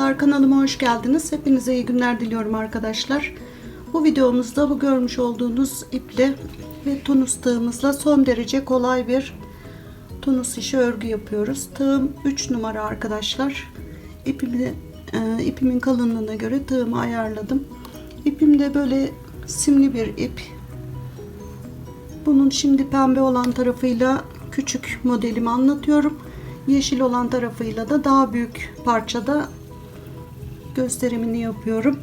Merhabalar kanalıma hoş geldiniz. Hepinize iyi günler diliyorum arkadaşlar. Bu videomuzda bu görmüş olduğunuz iple ve tunus tığımızla son derece kolay bir tunus işi örgü yapıyoruz. Tığım 3 numara arkadaşlar. İpimi, e, ipimin kalınlığına göre tığımı ayarladım. İpim de böyle simli bir ip. Bunun şimdi pembe olan tarafıyla küçük modelimi anlatıyorum. Yeşil olan tarafıyla da daha büyük parçada gösterimini yapıyorum.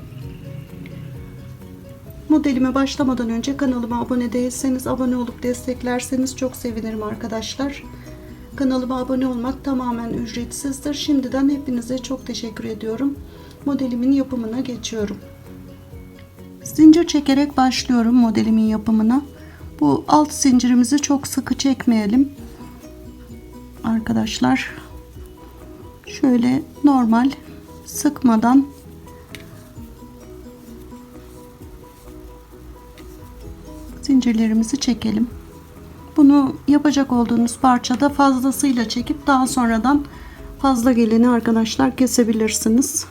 Modelime başlamadan önce kanalıma abone değilseniz abone olup desteklerseniz çok sevinirim arkadaşlar. Kanalıma abone olmak tamamen ücretsizdir. Şimdiden hepinize çok teşekkür ediyorum. Modelimin yapımına geçiyorum. Zincir çekerek başlıyorum modelimin yapımına. Bu alt zincirimizi çok sıkı çekmeyelim. Arkadaşlar şöyle normal sıkmadan zincirlerimizi çekelim. Bunu yapacak olduğunuz parçada fazlasıyla çekip daha sonradan fazla geleni arkadaşlar kesebilirsiniz.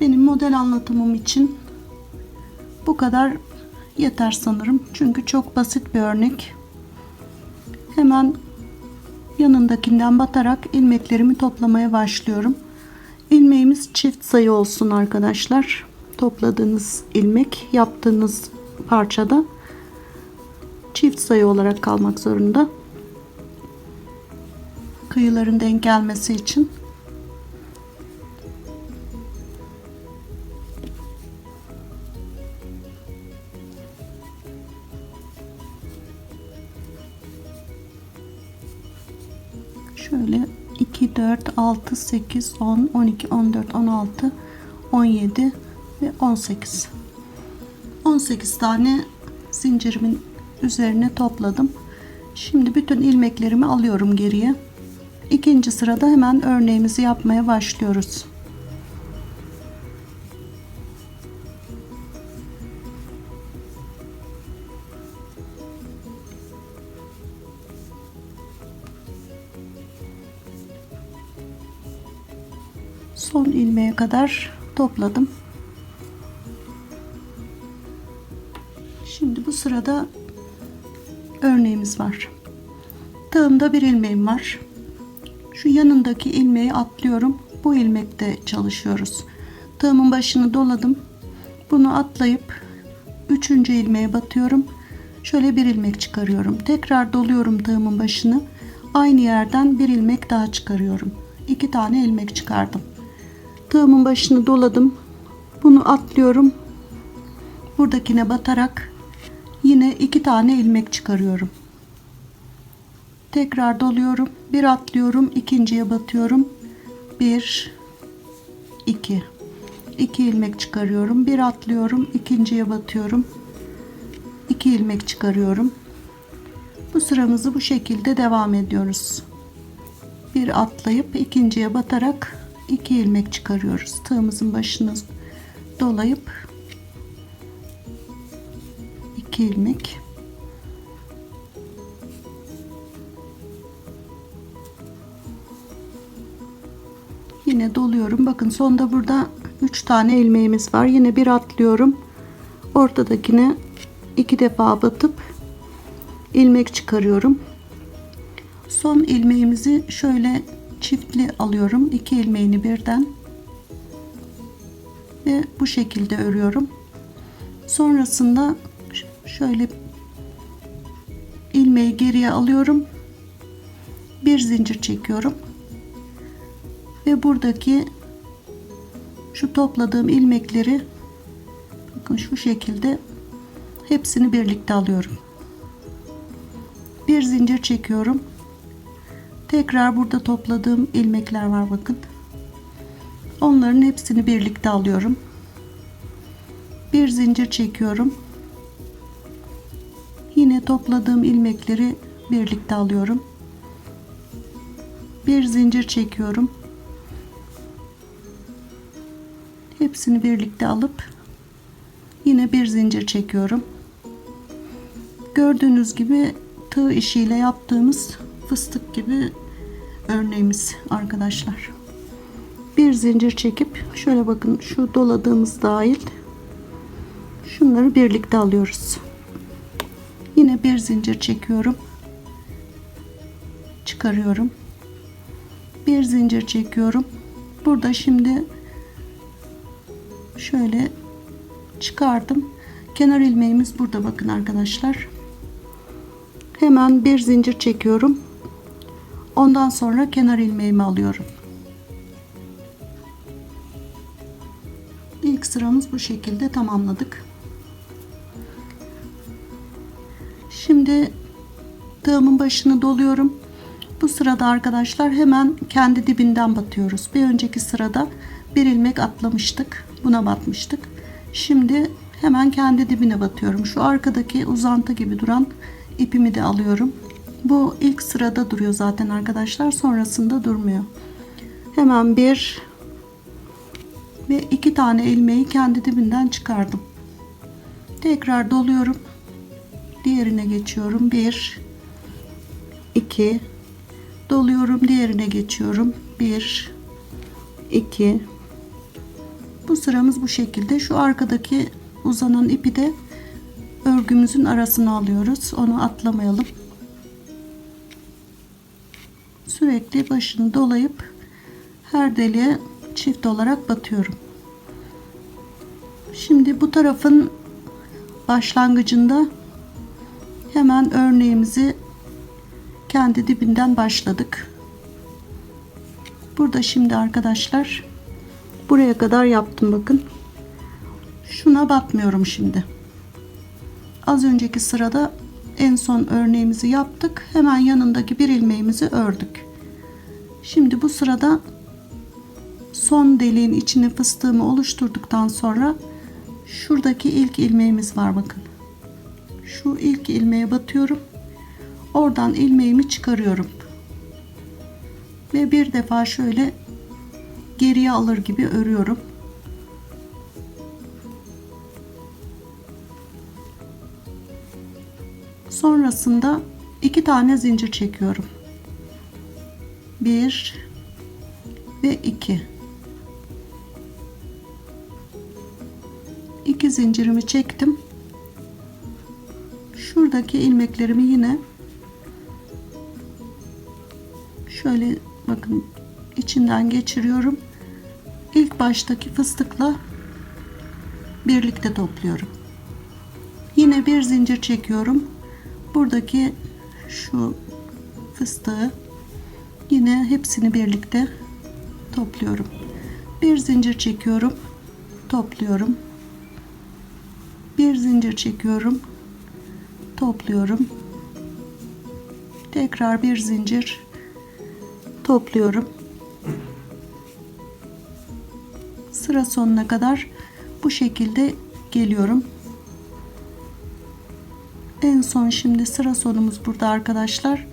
Benim model anlatımım için bu kadar yeter sanırım. Çünkü çok basit bir örnek. Hemen yanındakinden batarak ilmeklerimi toplamaya başlıyorum. İlmeğimiz çift sayı olsun arkadaşlar. Topladığınız ilmek yaptığınız parçada çift sayı olarak kalmak zorunda. Kıyıların denk gelmesi için. 4, 6, 8, 10, 12, 14, 16, 17 ve 18. 18 tane zincirimin üzerine topladım. Şimdi bütün ilmeklerimi alıyorum geriye. İkinci sırada hemen örneğimizi yapmaya başlıyoruz. Son ilmeğe kadar topladım. Şimdi bu sırada örneğimiz var. Tığımda bir ilmeğim var. Şu yanındaki ilmeği atlıyorum. Bu ilmekte çalışıyoruz. Tığımın başını doladım. Bunu atlayıp üçüncü ilmeğe batıyorum. Şöyle bir ilmek çıkarıyorum. Tekrar doluyorum tığımın başını. Aynı yerden bir ilmek daha çıkarıyorum. İki tane ilmek çıkardım. Tığımın başını doladım. Bunu atlıyorum. Buradakine batarak yine iki tane ilmek çıkarıyorum. Tekrar doluyorum. Bir atlıyorum. ikinciye batıyorum. Bir, iki. İki ilmek çıkarıyorum. Bir atlıyorum. ikinciye batıyorum. İki ilmek çıkarıyorum. Bu sıramızı bu şekilde devam ediyoruz. Bir atlayıp ikinciye batarak 2 ilmek çıkarıyoruz. Tığımızın başını dolayıp 2 ilmek Yine doluyorum. Bakın sonda burada 3 tane ilmeğimiz var. Yine bir atlıyorum. Ortadakine iki defa batıp ilmek çıkarıyorum. Son ilmeğimizi şöyle çiftli alıyorum. iki ilmeğini birden ve bu şekilde örüyorum. Sonrasında şöyle ilmeği geriye alıyorum. Bir zincir çekiyorum. Ve buradaki şu topladığım ilmekleri bakın şu şekilde hepsini birlikte alıyorum. Bir zincir çekiyorum Tekrar burada topladığım ilmekler var bakın. Onların hepsini birlikte alıyorum. Bir zincir çekiyorum. Yine topladığım ilmekleri birlikte alıyorum. Bir zincir çekiyorum. Hepsini birlikte alıp yine bir zincir çekiyorum. Gördüğünüz gibi tığ işiyle yaptığımız fıstık gibi örneğimiz arkadaşlar. bir zincir çekip şöyle bakın şu doladığımız dahil şunları birlikte alıyoruz. Yine bir zincir çekiyorum. Çıkarıyorum. Bir zincir çekiyorum. Burada şimdi şöyle çıkardım. Kenar ilmeğimiz burada bakın arkadaşlar. Hemen bir zincir çekiyorum. Ondan sonra kenar ilmeğimi alıyorum. İlk sıramız bu şekilde tamamladık. Şimdi tığımın başını doluyorum. Bu sırada arkadaşlar hemen kendi dibinden batıyoruz. Bir önceki sırada bir ilmek atlamıştık. Buna batmıştık. Şimdi hemen kendi dibine batıyorum. Şu arkadaki uzantı gibi duran ipimi de alıyorum. Bu ilk sırada duruyor zaten arkadaşlar. Sonrasında durmuyor. Hemen bir ve iki tane ilmeği kendi dibinden çıkardım. Tekrar doluyorum. Diğerine geçiyorum. Bir, iki, doluyorum. Diğerine geçiyorum. Bir, iki. Bu sıramız bu şekilde. Şu arkadaki uzanan ipi de örgümüzün arasına alıyoruz. Onu atlamayalım. Sürekli başını dolayıp her deliğe çift olarak batıyorum. Şimdi bu tarafın başlangıcında hemen örneğimizi kendi dibinden başladık. Burada şimdi arkadaşlar buraya kadar yaptım bakın. Şuna batmıyorum şimdi. Az önceki sırada en son örneğimizi yaptık. Hemen yanındaki bir ilmeğimizi ördük. Şimdi bu sırada son deliğin içine fıstığımı oluşturduktan sonra şuradaki ilk ilmeğimiz var bakın. Şu ilk ilmeğe batıyorum. Oradan ilmeğimi çıkarıyorum. Ve bir defa şöyle geriye alır gibi örüyorum. Sonrasında iki tane zincir çekiyorum. Bir ve iki. İki zincirimi çektim. Şuradaki ilmeklerimi yine şöyle bakın içinden geçiriyorum. İlk baştaki fıstıkla birlikte topluyorum. Yine bir zincir çekiyorum. Buradaki şu fıstığı yine hepsini birlikte topluyorum. Bir zincir çekiyorum. Topluyorum. Bir zincir çekiyorum. Topluyorum. Tekrar bir zincir topluyorum. Sıra sonuna kadar bu şekilde geliyorum. En son şimdi sıra sonumuz burada arkadaşlar.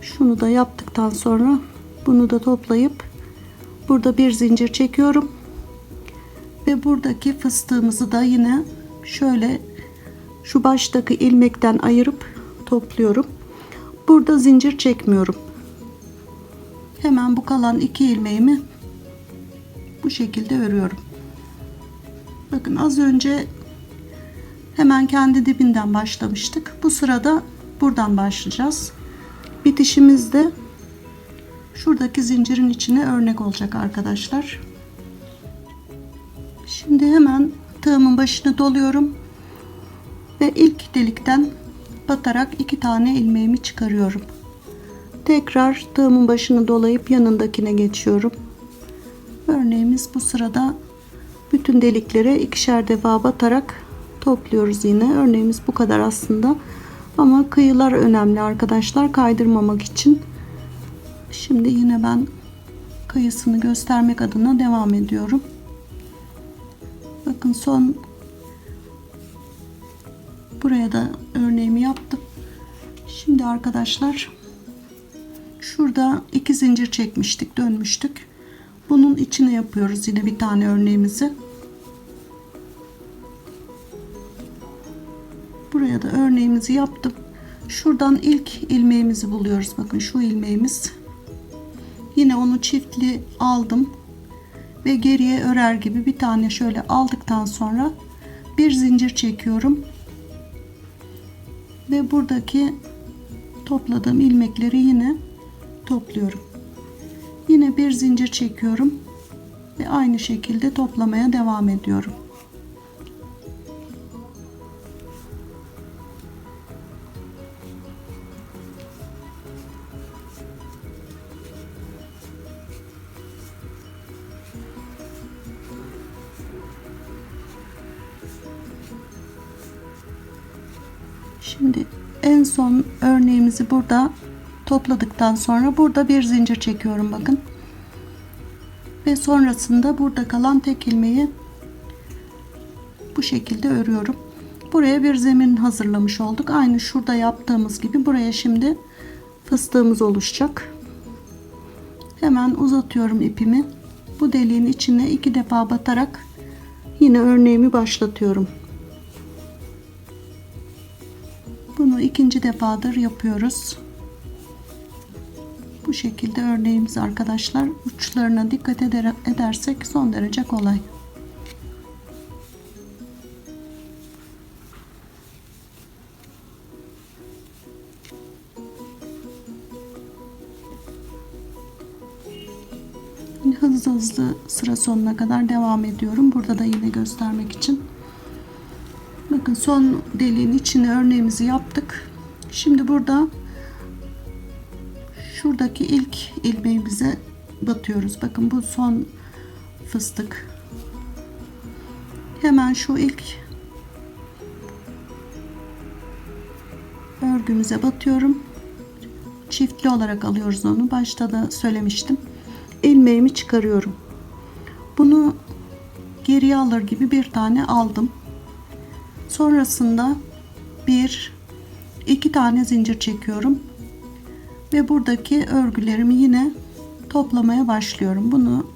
Şunu da yaptıktan sonra bunu da toplayıp burada bir zincir çekiyorum. Ve buradaki fıstığımızı da yine şöyle şu baştaki ilmekten ayırıp topluyorum. Burada zincir çekmiyorum. Hemen bu kalan iki ilmeğimi bu şekilde örüyorum. Bakın az önce hemen kendi dibinden başlamıştık. Bu sırada buradan başlayacağız. Bitişimiz de şuradaki zincirin içine örnek olacak arkadaşlar. Şimdi hemen tığımın başını doluyorum ve ilk delikten batarak iki tane ilmeğimi çıkarıyorum. Tekrar tığımın başını dolayıp yanındakine geçiyorum. Örneğimiz bu sırada bütün deliklere ikişer defa batarak topluyoruz yine. Örneğimiz bu kadar aslında. Ama kıyılar önemli arkadaşlar kaydırmamak için. Şimdi yine ben kıyısını göstermek adına devam ediyorum. Bakın son buraya da örneğimi yaptım. Şimdi arkadaşlar şurada iki zincir çekmiştik, dönmüştük. Bunun içine yapıyoruz yine bir tane örneğimizi. Örneğimizi yaptım. Şuradan ilk ilmeğimizi buluyoruz. Bakın şu ilmeğimiz. yine onu çiftli aldım ve geriye örer gibi bir tane şöyle aldıktan sonra bir zincir çekiyorum ve buradaki topladığım ilmekleri yine topluyorum. Yine bir zincir çekiyorum ve aynı şekilde toplamaya devam ediyorum. Şimdi en son örneğimizi burada topladıktan sonra burada bir zincir çekiyorum bakın. Ve sonrasında burada kalan tek ilmeği bu şekilde örüyorum. Buraya bir zemin hazırlamış olduk. Aynı şurada yaptığımız gibi buraya şimdi fıstığımız oluşacak. Hemen uzatıyorum ipimi. Bu deliğin içine iki defa batarak yine örneğimi başlatıyorum. İkinci defadır yapıyoruz. Bu şekilde örneğimiz arkadaşlar uçlarına dikkat eder, edersek son derece kolay. Hızlı hızlı sıra sonuna kadar devam ediyorum. Burada da yine göstermek için. Bakın son deliğin içine örneğimizi yaptık. Şimdi burada şuradaki ilk ilmeğimize batıyoruz. Bakın bu son fıstık. Hemen şu ilk örgümüze batıyorum. Çiftli olarak alıyoruz onu. Başta da söylemiştim. İlmeğimi çıkarıyorum. Bunu geriye alır gibi bir tane aldım. Sonrasında bir iki tane zincir çekiyorum ve buradaki örgülerimi yine toplamaya başlıyorum. Bunu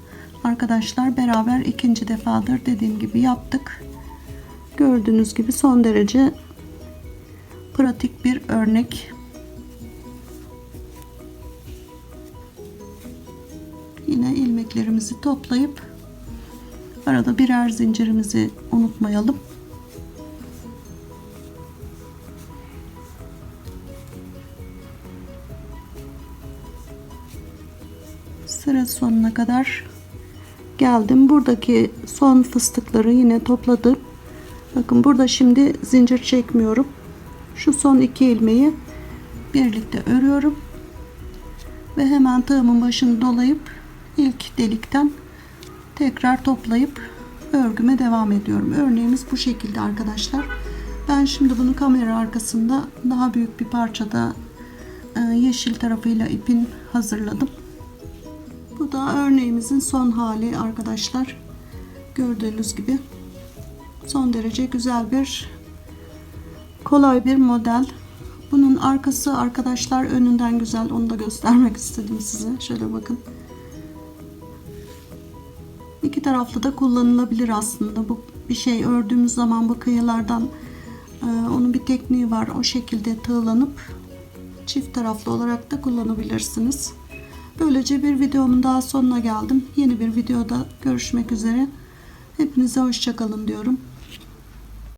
arkadaşlar beraber ikinci defadır dediğim gibi yaptık. Gördüğünüz gibi son derece pratik bir örnek. Yine ilmeklerimizi toplayıp arada birer zincirimizi unutmayalım. Sonuna kadar geldim. Buradaki son fıstıkları yine topladım. Bakın burada şimdi zincir çekmiyorum. Şu son iki ilmeği birlikte örüyorum. Ve hemen tığımın başını dolayıp ilk delikten tekrar toplayıp örgüme devam ediyorum. Örneğimiz bu şekilde arkadaşlar. Ben şimdi bunu kamera arkasında daha büyük bir parçada e, yeşil tarafıyla ipin hazırladım. Bu da örneğimizin son hali arkadaşlar. Gördüğünüz gibi son derece güzel bir kolay bir model. Bunun arkası arkadaşlar önünden güzel. Onu da göstermek istedim size. Şöyle bakın. İki taraflı da kullanılabilir aslında. Bu bir şey ördüğümüz zaman bu kıyılardan e, onun bir tekniği var. O şekilde tığlanıp çift taraflı olarak da kullanabilirsiniz. Böylece bir videomun daha sonuna geldim. Yeni bir videoda görüşmek üzere. Hepinize hoşçakalın diyorum.